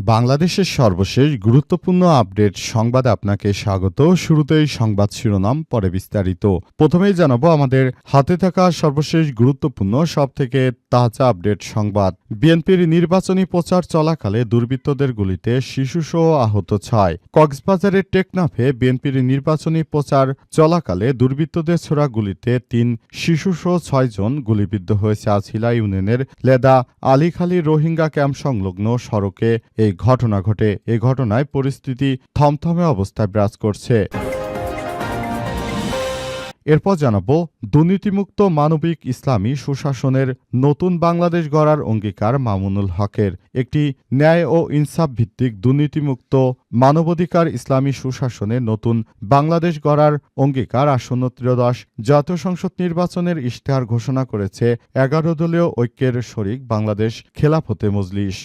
বাংলাদেশের সর্বশেষ গুরুত্বপূর্ণ আপডেট সংবাদে আপনাকে স্বাগত। শুরুতেই সংবাদ শিরোনাম, পরে বিস্তারিত। প্রথমেই জানাব আমাদের হাতে থাকা সর্বশেষ গুরুত্বপূর্ণ সব থেকে তাজা আপডেট সংবাদ। বিএনপির নির্বাচনী প্রচার চলাকালে দুর্বৃত্তদের গুলিতে শিশুসহ আহত ছয়। কক্সবাজারের টেকনাফে বিএনপির নির্বাচনী প্রচার চলাকালে দুর্বৃত্তদের ছোড়া গুলিতে তিন শিশুসহ ছয়জন গুলিবিদ্ধ হয়েছে আজ হিলা ইউনিয়নের লেদা আলীখালী রোহিঙ্গা ক্যাম্প সংলগ্ন সড়কে। এই ঘটনা ঘটে। এই ঘটনায় পরিস্থিতি থমথমে অবস্থায় বিরাজ করছে। এরপর জানাব, দুর্নীতিমুক্ত মানবিক ইসলামী সুশাসনের নতুন বাংলাদেশ গড়ার অঙ্গীকার মামুনুল হকের। একটি ন্যায় ও ইনসাফ ভিত্তিক দুর্নীতিমুক্ত মানবাধিকার ইসলামী সুশাসনের নতুন বাংলাদেশ গড়ার অঙ্গীকার আসন্ন ত্রয়োদশ জাতীয় সংসদ নির্বাচনের ইশতেহার ঘোষণা করেছে এগারো দলীয় ঐক্যের শরিক বাংলাদেশ খেলাফতে মজলিস।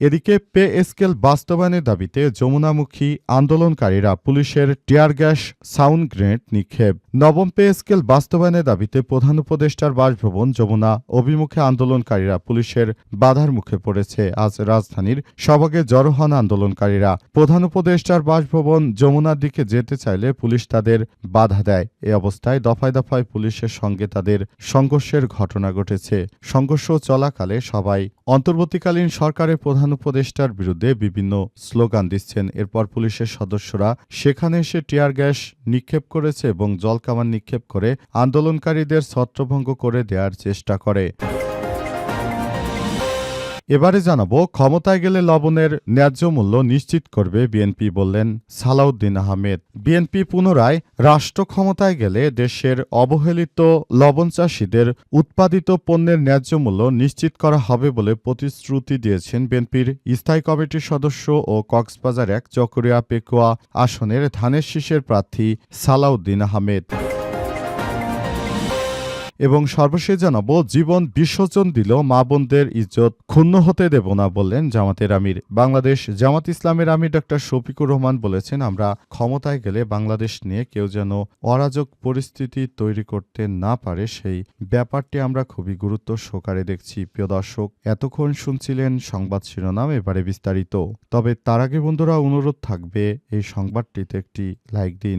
এদিকে পে স্কেল বাস্তবায়নের দাবিতে যমুনামুখী আন্দোলনকারীরা পুলিশের টিয়ার গ্যাস, সাউন্ড গ্রেনেড নিক্ষেপ। নবম পে স্কেল বাস্তবায়নের দাবিতে প্রধান উপদেষ্টার বাসভবন যমুনা অভিমুখে আন্দোলনকারীরা পুলিশের বাধার মুখে পড়েছে। আজ রাজধানীর সভাগে জড়ো হন আন্দোলনকারীরা। প্রধান উপদেষ্টার বাসভবন যমুনার দিকে যেতে চাইলে পুলিশ তাদের বাধা দেয়। এ অবস্থায় দফায় দফায় পুলিশের সঙ্গে তাদের সংঘর্ষের ঘটনা ঘটেছে। সংঘর্ষ চলাকালে সবাই অন্তর্বর্তীকালীন সরকারের প্রধান উপদেষ্টার বিরুদ্ধে বিভিন্ন স্লোগান দিচ্ছেন। এরপর পুলিশের সদস্যরা সেখানে এসে টিয়ার গ্যাস নিক্ষেপ করেছে এবং জলকামান নিক্ষেপ করে আন্দোলনকারীদের ছত্রভঙ্গ করে দেওয়ার চেষ্টা করে। এবারে জানাব, ক্ষমতায় গেলে লবণের ন্যায্য মূল্য নিশ্চিত করবে বিএনপি বললেন সালাউদ্দিন আহমেদ। বিএনপি পুনরায় রাষ্ট্র ক্ষমতায় গেলে দেশের অবহেলিত লবণ চাষীদের উৎপাদিত পণ্যের ন্যায্য মূল্য নিশ্চিত করা হবে বলে প্রতিশ্রুতি দিয়েছেন বিএনপির স্থায়ী কমিটির সদস্য ও কক্সবাজার এক চকরিয়া পেকুয়া আসনের ধানের শীষের প্রার্থী সালাউদ্দিন আহমেদ। এবং সর্বশেষ জানাব, জীবন বিসর্জন দিল মা বোনদের ইজ্জত ক্ষুণ্ণ হতে দেব না বললেন জামাতের আমির। বাংলাদেশ জামাত ইসলামের আমির ডক্টর শফিকুর রহমান বলেছেন, আমরা ক্ষমতায় গেলে বাংলাদেশ নিয়ে কেউ যেন অরাজক পরিস্থিতি তৈরি করতে না পারে, সেই ব্যাপারটি আমরা খুবই গুরুত্ব সহকারে দেখছি। প্রিয় দর্শক, এতক্ষণ শুনছিলেন সংবাদ শিরোনাম, এবারে বিস্তারিত। তবে তার আগে বন্ধুরা, অনুরোধ থাকবে, এই সংবাদটিতে একটি লাইক দিন।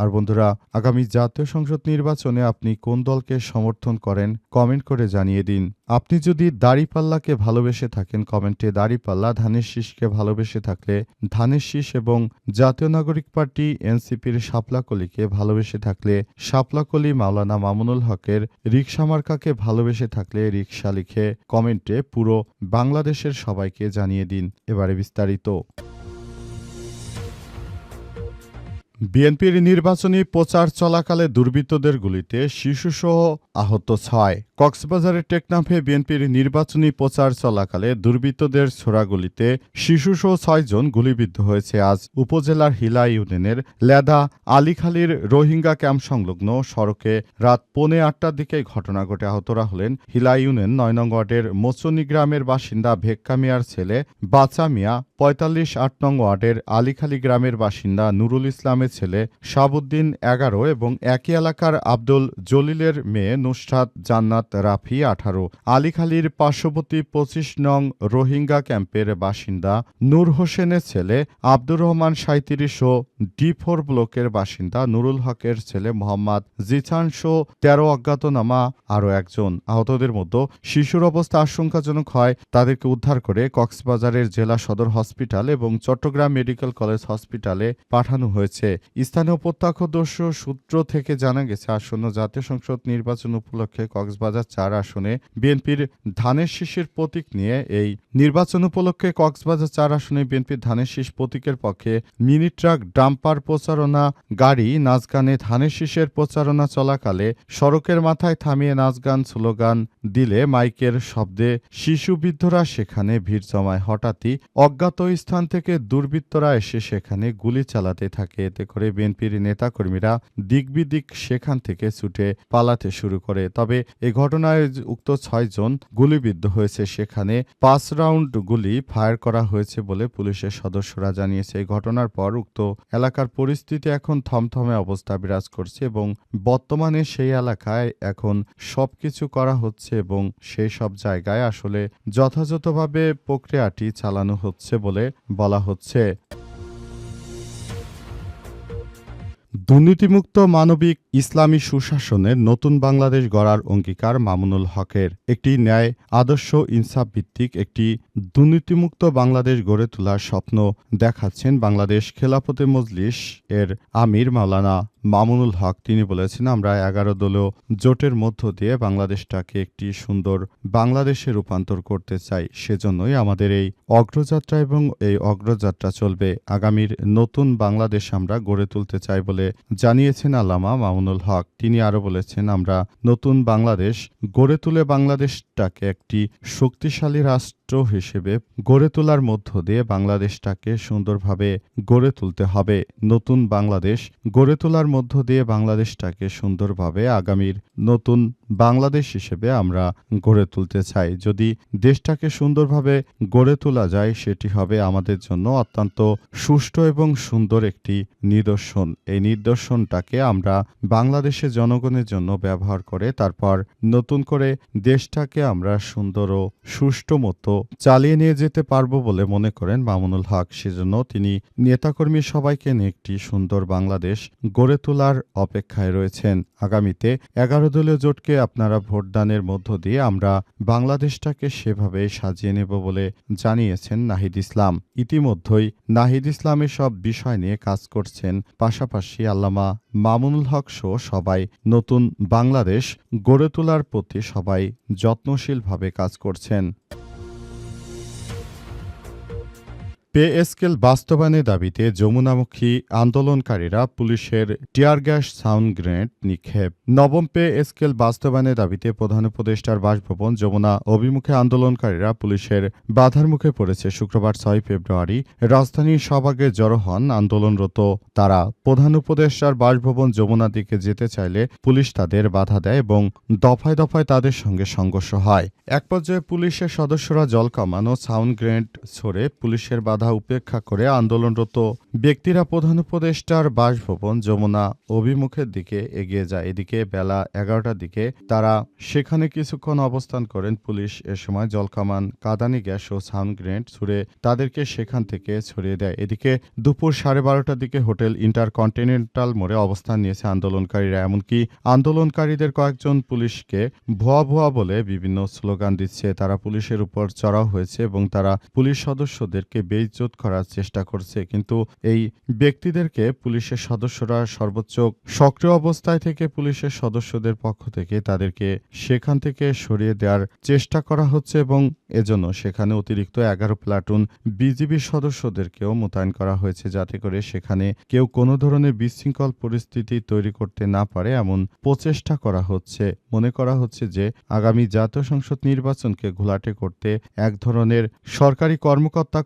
আর বন্ধুরা, আগামী জাতীয় সংসদ নির্বাচনে আপনি কোন দলকে সমর্থন করেন, কমেন্ট করে জানিয়ে দিন। আপনি যদি দাড়িপাল্লাকে ভালোবেসে থাকেন, কমেন্টে দাড়িপাল্লা, ধানের শীষকে ভালোবেসে থাকলে ধানের শীষ এবং জাতীয় নাগরিক পার্টি এনসিপির শাপলাকলিকে ভালোবেসে থাকলে শাপলাকলি মাওলানা মামুনুল হকের রিক্সা মার্কাকে ভালোবেসে থাকলে রিক্সা লিখে কমেন্টে পুরো বাংলাদেশের সবাইকে জানিয়ে দিন। এবারে বিস্তারিত। বিএনপির নির্বাচনী প্রচার চলাকালে দুর্বৃত্তদের গুলিতে শিশুসহ আহত ছয়। কক্সবাজারের টেকনাফে বিএনপির নির্বাচনী প্রচার চলাকালে দুর্বৃত্তদের ছোড়াগুলিতে শিশুসহ ছয়জন গুলিবিদ্ধ হয়েছে। আজ উপজেলার হিলা ইউনিয়নের লেদা আলীখালীর রোহিঙ্গা ক্যাম্প সংলগ্ন সড়কে রাত পৌনে আটটার দিকে ঘটনা ঘটে আহতরা হলেন হিলা ইউনিয়ন নয় নং ওয়ার্ডের মোচনি গ্রামের বাসিন্দা ভেক্কা মিয়ার ছেলে বাচা মিয়া, পঁয়তাল্লিশ আট নং ওয়ার্ডের আলীখালী গ্রামের বাসিন্দা নুরুল ইসলামের ছেলে শাহাবুদ্দিন এগারো এবং একই এলাকার আব্দুল জলিলের মেয়ে নুসরাত জান্নাত রাফি আঠারো, আলীখালীর পার্শ্ববর্তী পঁচিশ নং রোহিঙ্গা ক্যাম্পের বাসিন্দা নূর হোসেনের ছেলে আব্দুর রহমান সাঁত্রিশ ও ডি ফোর ব্লকের বাসিন্দা নুরুল হকের ছেলে মোহাম্মদ জিছান শো তেরো অজ্ঞাতনামা আরও একজন। আহতদের মধ্যে শিশুর অবস্থা আশঙ্কাজনক হয়। তাদেরকে উদ্ধার করে কক্সবাজারের জেলা সদর হসপিটাল এবং চট্টগ্রাম মেডিকেল কলেজ হসপিটালে পাঠানো হয়েছে। স্থানীয় প্রত্যক্ষদর্শী সূত্র থেকে জানা গেছে, আসন্ন জাতীয় সংসদ নির্বাচন উপলক্ষে কক্সবাজার আসনে বিএনপির ধানের শীষের প্রতীক নিয়ে এই নির্বাচন উপলক্ষে কক্সবাজার চার আসনে বিএনপির ধানের শীষ প্রতীকের পক্ষে মিনি ট্রাক, ডাম্পার প্রচারণা, গাড়ি, নাচ গানে ধানের শীষের প্রচারণা চলাকালে সড়কের মাথায় থামিয়ে নাচ গান স্লোগান দিলে মাইকের শব্দে শিশু বৃদ্ধরা সেখানে ভিড় জমায়। হঠাৎই অজ্ঞাত স্থান থেকে দুর্বৃত্তরা এসে সেখানে গুলি চালাতে থাকে। এতে করে বিএনপির নেতাকর্মীরা দিকবিদিক সেখান থেকে ছুটে পালাতে শুরু করে। তবে এ ঘটনায় উক্ত ছয়জন গুলিবিদ্ধ হয়েছে। সেখানে পাঁচ রাউন্ড গুলি ফায়ার করা হয়েছে বলে পুলিশের সদস্যরা জানিয়েছে। এই ঘটনার পর উক্ত এলাকার পরিস্থিতি এখন থমথমে অবস্থা বিরাজ করছে এবং বর্তমানে সেই এলাকায় এখন সবকিছু করা হচ্ছে এবং সেই সব জায়গায় আসলে যথাযথভাবে প্রক্রিয়াটি চালানো হচ্ছে বলে বলা হচ্ছে। দুর্নীতিমুক্ত মানবিক ইসলামী সুশাসনের নতুন বাংলাদেশ গড়ার অঙ্গীকার মামুনুল হকের। একটি ন্যায়, আদর্শ ইনসাফ ভিত্তিক একটি দুর্নীতিমুক্ত বাংলাদেশ গড়ে তোলার স্বপ্ন দেখাচ্ছেন বাংলাদেশ খেলাফতে মজলিস এর আমির মাওলানা মামুনুল হক। তিনি বলেছেন, আমরা এগারো দলীয় জোটের মধ্য দিয়ে বাংলাদেশটাকে একটি সুন্দর বাংলাদেশে রূপান্তর করতে চাই। সেজন্যই আমাদের এই অগ্রযাত্রা এবং এই অগ্রযাত্রা চলবে। আগামীর নতুন বাংলাদেশ আমরা গড়ে তুলতে চাই বলে জানিয়েছেন আল্লামা মামুনুল হক। তিনি আরও বলেছেন, আমরা নতুন বাংলাদেশ গড়ে তুলে বাংলাদেশটাকে একটি শক্তিশালী রাষ্ট্র হিসেবে গড়ে তোলার মধ্য দিয়ে বাংলাদেশটাকে সুন্দরভাবে গড়ে তুলতে হবে। নতুন বাংলাদেশ গড়ে তোলার মধ্য দিয়ে বাংলাদেশটাকে সুন্দরভাবে আগামীর নতুন বাংলাদেশ হিসেবে আমরা গড়ে তুলতে চাই। যদি দেশটাকে সুন্দরভাবে গড়ে তোলা যায়, সেটি হবে আমাদের জন্য অত্যন্ত সুষ্ঠু এবং সুন্দর একটি নিদর্শন। এই নিদর্শনটাকে আমরা বাংলাদেশের জনগণের জন্য ব্যবহার করে, তারপর নতুন করে দেশটাকে আমরা সুন্দর ও সুষ্ঠু মতো চালিয়ে নিয়ে যেতে পারব বলে মনে করেন মামুনুল হক। সেজন্য তিনি নেতাকর্মী সবাইকে নিয়ে একটি সুন্দর বাংলাদেশ গড়ে তোলার অপেক্ষায় রয়েছেন। আগামীতে এগারো দলীয় জোটকে আপনারা ভোটদানের মধ্য দিয়ে আমরা বাংলাদেশটাকে সেভাবে সাজিয়ে নেব বলে জানিয়েছেন নাহিদ ইসলাম। ইতিমধ্যেই নাহিদ ইসলামের সব বিষয় নিয়ে কাজ করছেন। পাশাপাশি আল্লামা মামুনুল হক সহ সবাই নতুন বাংলাদেশ গড়ে তোলার প্রতি সবাই যত্নশীলভাবে কাজ করছেন। পে স্কেল বাস্তবায়নের দাবিতে যমুনামুখী আন্দোলনকারীরা পুলিশের টিয়ার গ্যাস সাউন্ড গ্রেনেড নিক্ষেপ। নবম পে স্কেল বাস্তবায়নের দাবিতে প্রধান উপদেষ্টার বাসভবন যমুনা অভিমুখে আন্দোলনকারীরা পুলিশের বাধার মুখে পড়েছে। শুক্রবার ছয় ফেব্রুয়ারি রাজধানীর সভাগে জড়ো হন আন্দোলনরত তারা। প্রধান উপদেষ্টার বাসভবন যমুনার দিকে যেতে চাইলে পুলিশ তাদের বাধা দেয় এবং দফায় দফায় তাদের সঙ্গে সংঘর্ষ হয়। এক পর্যায়ে পুলিশের সদস্যরা জল কামান সাউন্ড গ্রেনেড ছড়ে পুলিশের বাধা উপেক্ষা করে আন্দোলনরত ব্যক্তিরা প্রধান উপদেষ্টার বাসভবন যমুনা অভিমুখের দিকে এগিয়ে যায়। এদিকে বেলা এগারোটার দিকে তারা সেখানে কিছুক্ষণ অবস্থান করেন। পুলিশ এ সময় জলকামান, কাদানি গ্যাস ও সাউন্ড গ্রেনেড ছুড়ে তাদেরকে সেখান থেকে ছড়িয়ে দেয়। এদিকে দুপুর সাড়ে বারোটার দিকে হোটেল ইন্টারকন্টিনেন্টাল মোড়ে অবস্থান নিয়েছে আন্দোলনকারীরা। এমনকি আন্দোলনকারীদের কয়েকজন পুলিশকে ভুয়া ভুয়া বলে বিভিন্ন স্লোগান দিচ্ছে। তারা পুলিশের উপর চড়াও হয়েছে এবং তারা পুলিশ সদস্যদেরকে বেইজ্জত করার চেষ্টা করছে। কিন্তু এই ব্যক্তিদেরকে পুলিশের সদস্যরা সর্বোচ্চ সক্রিয় অবস্থায় থেকে পুলিশের সদস্যদের পক্ষ থেকে তাদেরকে সেখান থেকে সরিয়ে দেওয়ার চেষ্টা করা হচ্ছে এবং এজন্য সেখানে অতিরিক্ত এগারো প্লাটুন বিজিবি সদস্যদেরকেও মোতায়েন করা হয়েছে যাতে করে সেখানে কেউ কোনো ধরনের বিশৃঙ্খল পরিস্থিতি তৈরি করতে না পারে এমন প্রচেষ্টা করা হচ্ছে। মনে করা হচ্ছে যে আগামী জাতীয় সংসদ নির্বাচনকে ঘোলাটে করতে এক ধরনের সরকারি কর্মকর্তা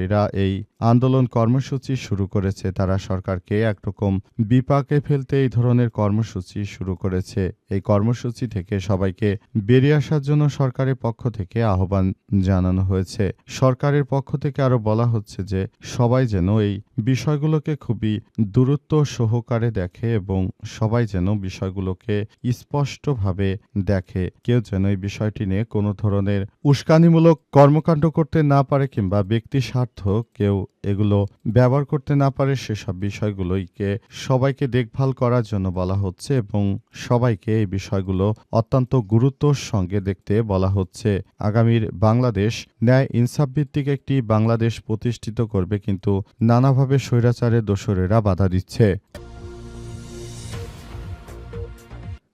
কর্মচারীরা এই আন্দোলন কর্মসূচি শুরু করেছে তারা। সরকারকে একরকম বিপাকে ফেলতে এই ধরনের কর্মসূচি শুরু করেছে। এই কর্মসূচি থেকে সবাইকে বেরিয়ে আসার জন্য সরকারের পক্ষ থেকে আহ্বান জানানো হয়েছে। সরকারের পক্ষ থেকে আরও বলা হচ্ছে যে, সবাই যেন এই বিষয়গুলোকে খুবই দূরত্ব সহকারে দেখে এবং সবাই যেন বিষয়গুলোকে স্পষ্টভাবে দেখে। কেউ যেন এই বিষয়টি নিয়ে কোনো ধরনের উস্কানিমূলক কর্মকাণ্ড করতে না পারে কিংবা ব্যক্তি স্বার্থ কেউ এগুলো ব্যবহার করতে না পারে, সেসব বিষয়গুলোইকে সবাইকে দেখভাল করার জন্য বলা হচ্ছে এবং সবাইকে এই বিষয়গুলো অত্যন্ত গুরুত্বর সঙ্গে দেখতে বলা হচ্ছে। আগামীর বাংলাদেশ ন্যায় ইনসাফ ভিত্তিক একটি বাংলাদেশ প্রতিষ্ঠিত করবে, কিন্তু নানাভাবে স্বৈরাচারের দোসরেরা বাধা দিচ্ছে।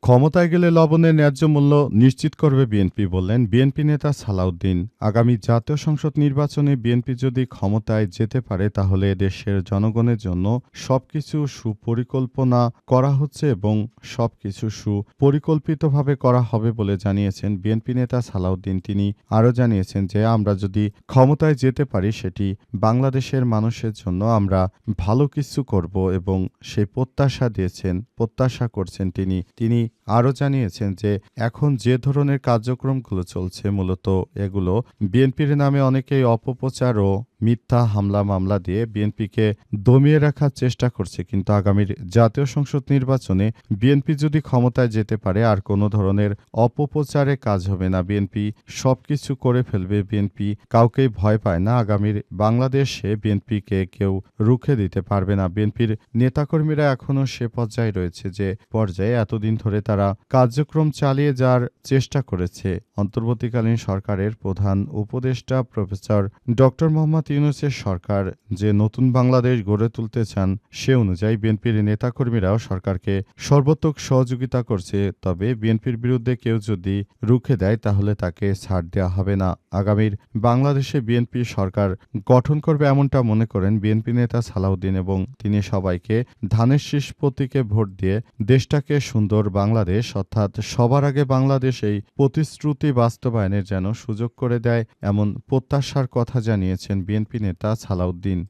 ক্ষমতায় গেলে লবণের ন্যায্য মূল্য নিশ্চিত করবে বিএনপি বললেন বিএনপি নেতা সালাউদ্দিন। আগামী জাতীয় সংসদ নির্বাচনে বিএনপি যদি ক্ষমতায় যেতে পারে, তাহলে দেশের জনগণের জন্য সবকিছু সুপরিকল্পনা করা হচ্ছে এবং সবকিছু সুপরিকল্পিতভাবে করা হবে বলে জানিয়েছেন বিএনপি নেতা সালাউদ্দিন। তিনি আরও জানিয়েছেন যে, আমরা যদি ক্ষমতায় যেতে পারি, সেটি বাংলাদেশের মানুষের জন্য আমরা ভালো কিছু করব এবং সেই প্রত্যাশা দিয়েছেন, প্রত্যাশা করছেন তিনি। তিনি আরও জানিয়েছেন যে এখন যে ধরনের কার্যক্রমগুলো চলছে, মূলত এগুলো বিএনপির নামে অনেকেই অপপ্রচার ও মিথ্যা হামলা মামলা দিয়ে বিএনপিকে দমিয়ে রাখার চেষ্টা করছে, কিন্তু আগামীর জাতীয় সংসদ নির্বাচনে বিএনপি যদি ক্ষমতায় যেতে পারে, আর কোনো ধরনের অপপ্রচারে কাজ হবে না। বিএনপি সবকিছু করে ফেলবে, বিএনপি কাউকেই ভয় পায় না। আগামীর বাংলাদেশে বিএনপিকে কেউ রুখে দিতে পারবে না। বিএনপির নেতাকর্মীরা এখনও সে পর্যায়ে রয়েছে যে পর্যায়ে এতদিন ধরে তারা কার্যক্রম চালিয়ে যাওয়ার চেষ্টা করেছে। অন্তর্বর্তীকালীন সরকারের প্রধান উপদেষ্টা প্রফেসর ডক্টর মোহাম্মদ ইউনুসের সরকার যে নতুন বাংলাদেশ গড়ে তুলতে চান, সে অনুযায়ী বিএনপির নেতাকর্মীরাও সরকারকে সর্বোত্তক সহযোগিতা করছে। তবে বিএনপির বিরুদ্ধে কেউ যদি রুখে দেয়, তাহলে তাকে ছাড় দেওয়া হবে না। আগামীর বাংলাদেশে বিএনপি সরকার গঠন করবে এমনটা মনে করেন বিএনপি নেতা সালাউদ্দিন এবং তিনি সবাইকে ধানের শীষ প্রতীকে ভোট দিয়ে দেশটাকে সুন্দর বাংলাদেশ, অর্থাৎ সবার আগে বাংলাদেশ এই প্রতিশ্রুতি বাস্তবায়নের যেন সুযোগ করে দেয়, এমন প্রত্যাশার কথা জানিয়েছেন বিএনপি নেতা সালাউদ্দিন